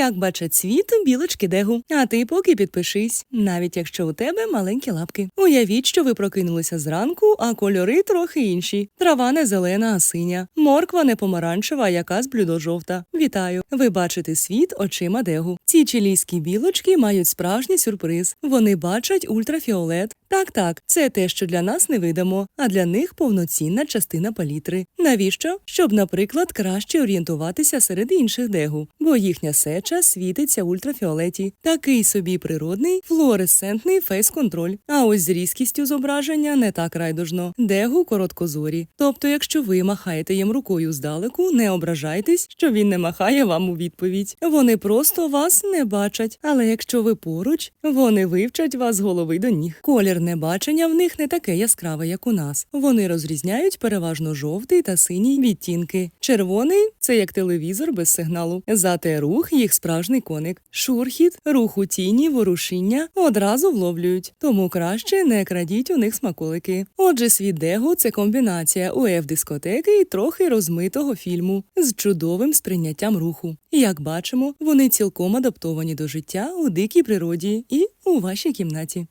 як бачать світ білочки дегу. А ти поки підпишись, навіть якщо у тебе маленькі лапки. Уявіть, що ви прокинулися зранку, а кольори трохи інші. Трава не зелена, а синя. Морква не помаранчева, а якась блюдо-жовта. Вітаю! Ви бачите світ очима дегу. Ці чилійські білочки мають справжній сюрприз. Вони бачать ультрафіолет. Так, так, це те, що для нас не видимо, а для них повноцінна частина палітри. Навіщо? Щоб, наприклад, краще орієнтуватися серед інших дегу, бо їхня сеча світиться ультрафіолеті. Такий собі природний флуоресцентний фейс-контроль. А ось з різкістю зображення не так райдужно. Дегу короткозорі. Тобто, якщо ви махаєте їм рукою здалеку, не ображайтесь, що він не махає вам у відповідь. Вони просто вас не бачать. Але якщо ви поруч, вони вивчать вас з голови до ніг. Колір небачення в них не таке яскраве, як у нас. Вони розрізняють переважно жовтий та синій відтінки. Червоний це як телевізор без сигналу. Зате рух їх справжній коник. Шурхіт, рух у тіні, ворушіння одразу вловлюють. Тому краще не крадіть у них смаколики. Отже, світ Дего – це комбінація уеф дискотеки і трохи розмитого фільму з чудовим сприйняттям руху. Як бачимо, вони цілком адаптовані до життя у дикій природі і у вашій кімнаті.